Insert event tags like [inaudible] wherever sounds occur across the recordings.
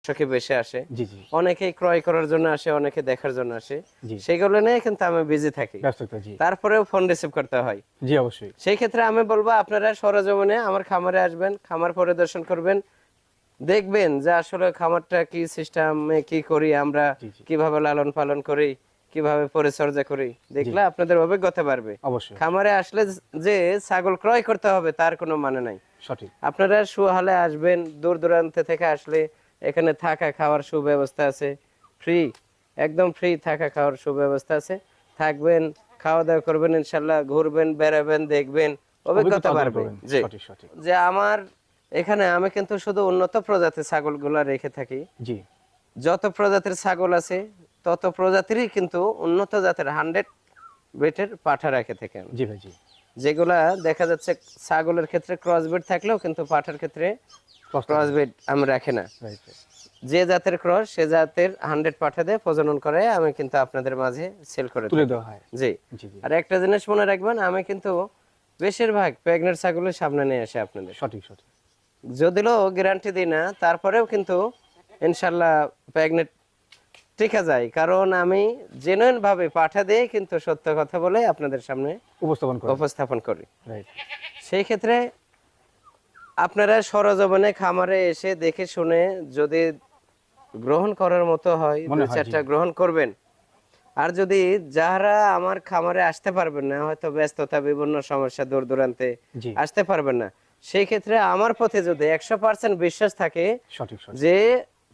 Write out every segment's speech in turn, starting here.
দর্শকে বেশি আসে। অনেকেই ক্রয় করার জন্য আসে অনেকে দেখার জন্য আসে। সেগুলো নিয়ে কিন্তু আমি বিজি থাকি। তারপরেও ফোন রিসিভ করতে হয়। জি অবশ্যই। সেই ক্ষেত্রে আমি বলব আপনারা সরজমিনে আমার খামারে আসবেন খামার পরিদর্শন করবেন। দেখবেন যে আসলে খামারটা কি সিস্টেমে কি করি আমরা। কীভাবে লালন পালন করি কীভাবে পরিচর্যা করি দেখলে আপনাদের অভিজ্ঞতা বাড়বে। অবশ্যই। খামারে আসলে যে ছাগল ক্রয় করতে হবে তার কোনো মানে নাই। সঠিক। আপনারা সুহালে আসবেন দূর দূরান্ত থেকে আসলে এখানে থাকা খাওয়ার সুব্যবস্থা আছে। ফ্রি একদম ফ্রি থাকা খাওয়ার সুব্যবস্থা আছে। থাকবেন খাওয়া দাওয়া করবেন ইনশাল্লাহ ঘুরবেন বেড়াবেন দেখবেন অভিজ্ঞতা বাড়বে। জি। সঠিক যে আমার এখানে আমি কিন্তু শুধু উন্নত প্রজাতির ছাগলগুলা রেখে থাকি। জি। যত প্রজাতির ছাগল আছে তত প্রজাতিরই কিন্তু উন্নত জাতের হান্ড্রেড বেটের পাঠা রেখে থাকি আমি। জি ভাই জি। যেগুলা দেখা যাচ্ছে ছাগলের ক্ষেত্রে ক্রসবিট থাকলেও কিন্তু পাঠার ক্ষেত্রে কষ্ট ক্রসবিট আমি রাখি না। যে জাতের ক্রস সে জাতের হান্ড্রেড পাঠা দিয়ে প্রজনন করে আমি কিন্তু আপনাদের মাঝে সেল করে তুলে দেওয়া হয়। জি। আর একটা জিনিস মনে রাখবেন আমি কিন্তু বেশিরভাগ প্রেগনেন্ট ছাগলের সামনে নিয়ে আসি আপনাদের। সঠিক সঠিক। যদিও গ্যারান্টি দিই না তারপরেও কিন্তু ইনশাল্লাহ প্রেগনেন্ট টিকা যায়। কারণ আমি জেনুইন ভাবে পাঠা দিয়ে কিন্তু সত্য কথা বলে আপনাদের সামনে উপস্থাপন করে। উপস্থাপন করি। সেই ক্ষেত্রে আপনারা সরজমিনে খামারে এসে দেখে শুনে যদি গ্রহণ করার মতো হয় চারটা গ্রহণ করবেন। আর যদি যারা আমার খামারে আসতে পারবেন না হয়তো ব্যস্ততা বিভিন্ন সমস্যা দূর দূরান্তে আসতে পারবেন না সেই ক্ষেত্রে আমার পথে যদি একশো পার্সেন্ট বিশ্বাস থাকে যে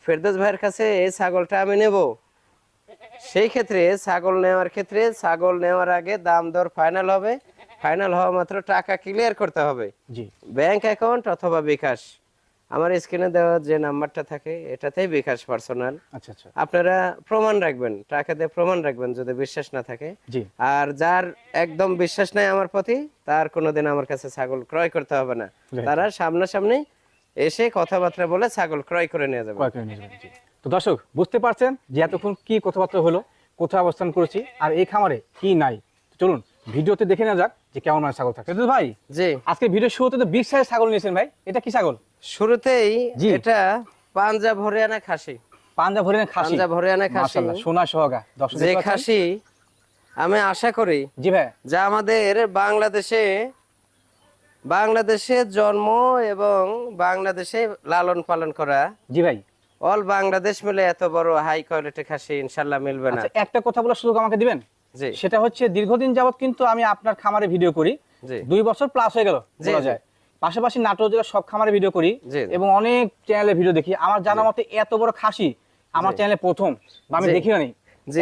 ফেরদৌস ভাইয়ের কাছে এই ছাগলটা আমি নেব সেই ক্ষেত্রে ছাগল নেওয়ার ক্ষেত্রে ছাগল নেওয়ার আগে দাম দর ফাইনাল হবে ফাইনাল হওয়া মাত্র টাকা ক্লিয়ার করতে হবে। জি। ব্যাংক অ্যাকাউন্ট অথবা বিকাশ। আমার স্ক্রিনে দেওয়া যে নাম্বারটা থাকে এটাতেই বিকাশ পার্সোনাল আচ্ছা আচ্ছা। আপনারা প্রমাণ রাখবেন টাকা দিয়ে প্রমাণ রাখবেন যদি বিশ্বাস না থাকে। জি। আর যার একদম বিশ্বাস নাই আমার প্রতি তার কোনোদিন আমার কাছে ছাগল ক্রয় করতে হবে না. তারা সামনাসামনি এসে কথাবার্তা বলে ছাগল ক্রয় করে নিয়ে যাবে। তো দর্শক বুঝতে পারছেন যে এতক্ষণ কি কথাবার্তা হলো কোথায় অবস্থান করেছি আর এই খামারে কি নাই? চলুন ভিডিওতে দেখে না যাক যে কেমন মানে ছাগল থাকে ভাই জি। আজকে ভিডিও শুরুতে তো বিগ সাইজ ছাগল নিয়েছেন ভাই। এটা কি ছাগল? শুরুতেই এটা পাঞ্জাব হরিয়ানা খাসি। পাঞ্জাব হরিয়ানা খাসি। পাঞ্জাব হরিয়ানা খাসি। মাশাআল্লাহ সোনা সোহাগা যে খাসি আমি আশা করি জি ভাই। যা আমাদের বাংলাদেশে বাংলাদেশে জন্ম এবং বাংলাদেশে লালন পালন করা জি ভাই। অল বাংলাদেশ মিলে এত বড় হাই কোয়ালিটি খাসি ইনশাল্লাহ মিলবে না। আচ্ছা একটা কথা বলে সুযোগ আমাকে দিবেন? সেটা হচ্ছে দীর্ঘদিন যাবত কিন্তু আমি আপনার খামারে ভিডিও করি। দুই বছর প্লাস হয়ে গেল বলা যায়। পাশাপাশি নাটোর জেলার সব খামারে ভিডিও করি। এবং অনেক চ্যানেলে ভিডিও দেখি। আমার জানা মতে এত বড় খাসি আমার চ্যানেলে প্রথম বা আমি। দেখি নাই।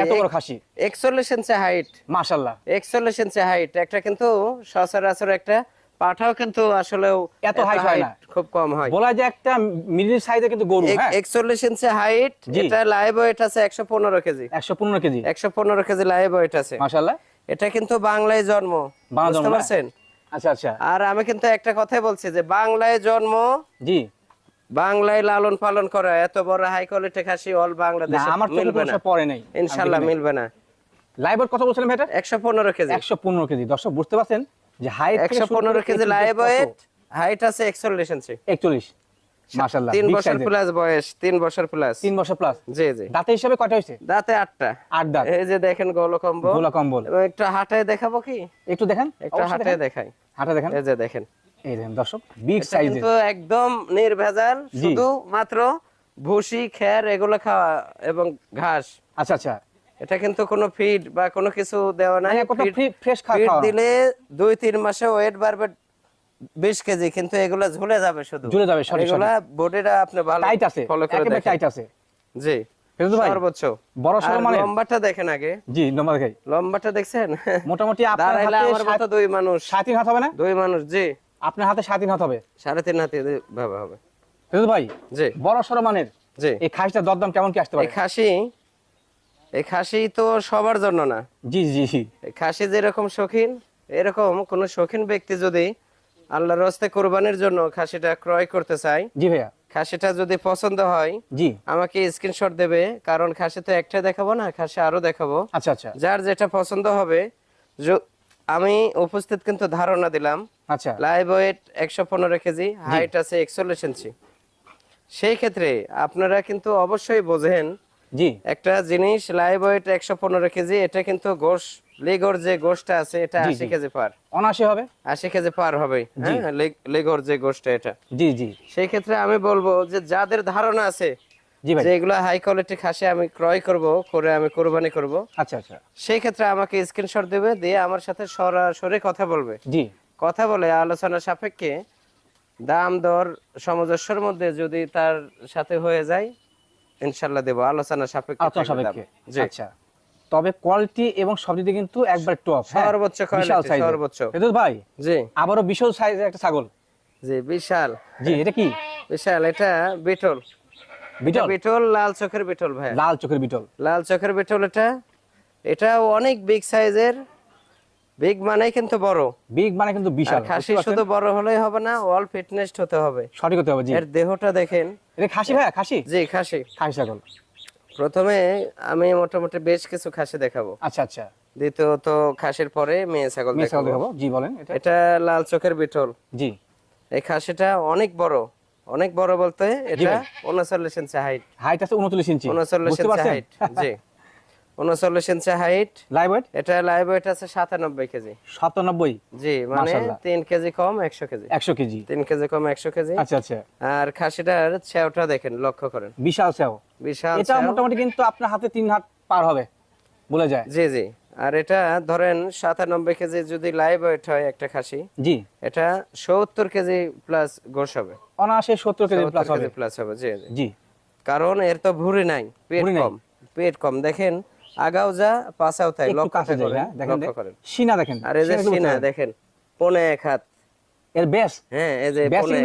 এত বড় এক- খাসি। একচল্লিশ ইঞ্চি হাইট মাশাল্লাহ একচল্লিশ ইঞ্চি হাইট একটা কিন্তু সচরাচর একটা পাঠাও কিন্তু আসলেও এত হয় না। খুব কম হয়। বলা যায় একটা মিডিল সাইজের কিন্তু গরু হ্যাঁ? একচল্লিশ ইঞ্চি হাইট। এটা লাইভ ওয়েট আছে একশো পনেরো কেজি। একশো পনেরো কেজি। একশো পনেরো কেজি লাইভ ওয়েট আছে। মাশাল্লাহ এটা কিন্তু বাংলায় জন্ম। বুঝতে হ্যাঁ। পারছেন? আচ্ছা আচ্ছা। আর আমি কিন্তু একটা কথাই বলছি যে বাংলায় জন্ম জি। বাংলায় লালন পালন করা এত বড় হাই কোয়ালিটি খাসি অল বাংলাদেশে আমার মিলবে না। পড়ে নাই। ইনশাল্লাহ মিলবে না। লাইভের কথা বলছিলাম এটা একশো পনেরো কেজি। একশো পনেরো কেজি। দর্শক বুঝতে পারছেন? যে হাইট একশো পনেরো কেজি লাইভ ওয়েট হাইট আছে একচল্লিশ ইঞ্চি একচল্লিশ। মাশাল্লাহ তিন বছর প্লাস বয়স তিন বছর প্লাস তিন বছর প্লাস জি জি। দাঁতে হিসাবে কয়টা হয়েছে? দাঁতে আটটা। আট দাঁত। এই যে দেখেন গোলা কম্বল। একটু হাটায় দেখাবো কি? একটু দেখেন। একটু দেখেন। দেখাই। হাঁটা দেখেন। এই যে দেখেন। এই দেখেন দর্শক বিগ সাইজের কিন্তু একদম নির্ভেজাল। শুধু মাত্র ভুসি খ্যার এগুলো খাওয়া এবং ঘাস। আচ্ছা আচ্ছা। এটা কিন্তু কোনো ফিড বা কোনো কিছু দেওয়া নাই। মানে ফ্রেশ ফিড দিলে দুই তিন মাসে ওয়েট বাড়বে বিশ কেজি কিন্তু এগুলো ঝুলে যাবে শুধু। ঝুলে যাবে, এগুলা বডিটা আপনি ভালো টাইট আছে ফলো করে দেখেন। টাইট আছে। জি সর্বোচ্চ। বড় সড়ো আর লম্বাটা দেখেন আগে। জি নম্বর দেখাই। লম্বাটা দেখছেন? মোটামুটি আপনার হাতে আমার মতো দুই মানুষ। সাড়ে হাত হবে না? দুই মানুষ জি। আপনার হাতে সাড়ে তিন হাত হবে? সাড়ে তিন হাতে ভাবে হবে। ফেরদৌস ভাই জি। বড় সড়ো মানের? জি। এই খাসিটা দরদাম কেমন কি আসতে এই খাসি এই খাসি তো সবার জন্য না। জি জি। খাসি যেরকম শৌখিন এরকম কোন শৌখিন ব্যক্তি যদি আল্লাহর রস্তে কোরবানির জন্য খাসিটা ক্রয় করতে চায় জি ভাইয়া। খাসিটা যদি পছন্দ হয় জি। আমাকে স্ক্রিনশট দেবে কারণ খাসি তো একটা দেখাবো না খাসি আরও দেখাবো। আচ্ছা আচ্ছা। যার যেটা পছন্দ হবে আমি উপস্থিত কিন্তু ধারণা দিলাম। আচ্ছা। লাইভ ওয়েট একশো পনেরো কেজি হাইট আছে একচল্লিশ ইঞ্চি। সেই ক্ষেত্রে আপনারা কিন্তু অবশ্যই বোঝেন জি। একটা জিনিস লাইভ ওয়েট একশো পনেরো কেজি এটা কিন্তু গোশ লেগর যে গোশটা আছে এটা আশি কেজি পার। অনাশি হবে? আশি কেজি পার হবে হ্যাঁ লেগর যে গোশটা এটা। জি জি। সেই ক্ষেত্রে আমি বলব যে যাদের ধারণা আছে জি যে এগুলো হাই কোয়ালিটি খাসি আমি ক্রয় করব করে আমি কোরবানি করব আচ্ছা আচ্ছা। সেই ক্ষেত্রে আমাকে স্ক্রিনশট দেবে দিয়ে আমার সাথে সরাসরি কথা বলবে। জি। কথা বলে আলোচনা সাপেক্ষে দাম দর সামঞ্জস্যের মধ্যে যদি তার সাথে হয়ে যায় ইনশাল্লাহ দেবো। আলোচনা সাপেক্ষে আলোচনা সাপেক্ষে। জি। আচ্ছা। তবে কোয়ালিটি এবং সব দিকে কিন্তু একবার টপ সর্বোচ্চ বিশাল quality, সাইজ সর্বোচ্চ। ভাই জি। আবারও বিশাল সাইজের একটা ছাগল। জি বিশাল। জি এটা কি? বিশাল এটা বিটল। বিটল? বিটল লাল চোখের বিটল ভাই। লাল চোখের বিটল। লাল চোখের বিটল এটা। এটা অনেক বিগ সাইজের বিগ মানে কিন্তু বড়। বিগ মানে কিন্তু বিশাল খাসি শুধু বড় হলেই হবে না অল ফিটনেস হতে হবে। সঠিক হতে হবে জি। এর দেহটা দেখেন। এটা খাসি ভাই খাসি? জি খাসি। খাসি ছাগল। প্রথমে আমি মোটামুটি বেশ কিছু খাসি দেখাবো। আচ্ছা আচ্ছা। দ্বিতীয়ত খাসির পরে মেয়ে ছাগল দেখাবো। জি বলেন এটা? লাল চোখের বিটল। জি। এই খাসিটা অনেক বড় অনেক বড় বলতে এটা। উনচল্লিশ ইঞ্চি হাইট হাইট আছে উনচল্লিশ ইঞ্চি উনচল্লিশ ইঞ্চি হাইট জি। [laughs] উনচল্লিশ ইঞ্চি হাইট লাইভ ওয়েট এটা লাইভ ওয়েট আছে সাতানব্বই কেজি। সাতানব্বই? জি মানে মাশাআল্লাহ। তিন কেজি কম একশো কেজি। একশো কেজি। তিন কেজি কম একশো কেজি। আচ্ছা আচ্ছা। আর খাসিটার ছেওটা দেখেন লক্ষ্য করেন। বিশাল সেও বিশাল এটা মোটামুটি কিন্তু আপনার হাতে তিন হাত পার হবে বলে যায়। জি জি। আর এটা ধরেন সাতানব্বই কেজি যদি লাইভ ওয়েট হয় একটা খাসি জি। এটা সত্তর কেজি প্লাস গোস হবে। অনায়াসে সত্তর কেজি প্লাস হবে। প্লাস হবে জি জি। জি। কারণ এর তো ভুঁড়ি নাই পেট কম পেট কম। দেখেন আগাও যা পাশাও তাই লক্ষ্য যাই হ্যাঁ দেখেন সিনা দেখেন আর এই যে সিনা দেখেন পনে এক হাত। এর বেশ হ্যাঁ এই যে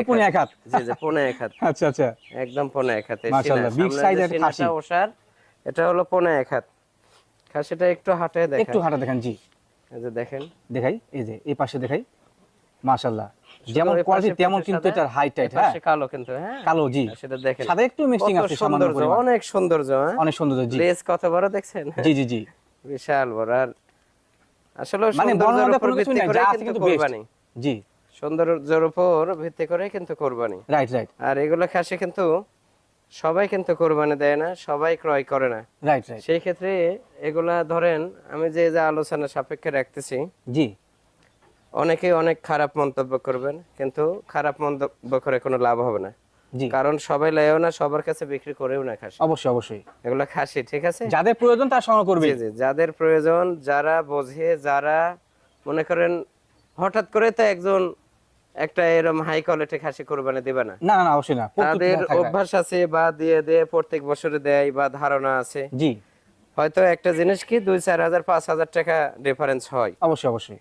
পনে এক হাত। জি জি পনে এক হাত। [laughs] আচ্ছা আচ্ছা। একদম পনে এক হাত মাশাআল্লাহ, এর সিনাটা খাসি। এটা হলো পনে এক হাত। খাসিটা একটু হাটে দেখেন। একটু হাঁটা দেখেন জি। এই যে দেখেন। দেখাই এই যে এই পাশে দেখাই। মাশাআল্লাহ। যেমন কোয়ালিটি তেমন কিন্তু এটার হাইট হ্যাঁ। কালো কিন্তু হ্যাঁ। কালো জি। সেটা দেখেন। সাথে একটু মিক্সিং আছে সামান্য সৌন্দর্য পরিমাণ। অনেক সৌন্দর্য হ্যাঁ। অনেক সুন্দর জি। লেজ কত বড় দেখছেন? জি জি জি। বিশাল বড় আর আসলে মানে বর্ণনা কোনো কিছু নাই যা আছে কিন্তু কোরবানি। জি। সৌন্দর্যের উপর ভিত্তি করে কিন্তু কোরবানি। রাইট রাইট আর এগুলো খাসি কিন্তু সবাই কিন্তু কোরবানি দেয় না সবাই ক্রয় করে না। রাইট রাইট সেই ক্ষেত্রে এগুলা ধরেন আমি যে যে আলোচনা সাপেক্ষে রাখতেছি জি। অনেকে অনেক খারাপ মন্তব্য করবেন কিন্তু খারাপ মন্তব্য করে কোনো লাভ হবে না। কারণ সবাই লেও না সবার কাছে বিক্রি করেও না খাসি। অবশ্যই অবশ্যই। এগুলো খাসি ঠিক আছে? যাদের প্রয়োজন তার সংগ্রহ করবে। জি যাদের প্রয়োজন যারা বোঝে যারা মনে করেন হঠাৎ করে তো একজন একটা এরকম হাই কোয়ালিটি খাসি কোরবানি দিবে না। না না না, অবশ্যই না তাদের অভ্যাস আছে বা দিয়ে দিয়ে প্রত্যেক বছরে দেয় বা ধারণা আছে। জি। হয়তো একটা জিনিস কি দুই চার হাজার পাঁচ হাজার টাকা ডিফারেন্স হয়। অবশ্যই অবশ্যই।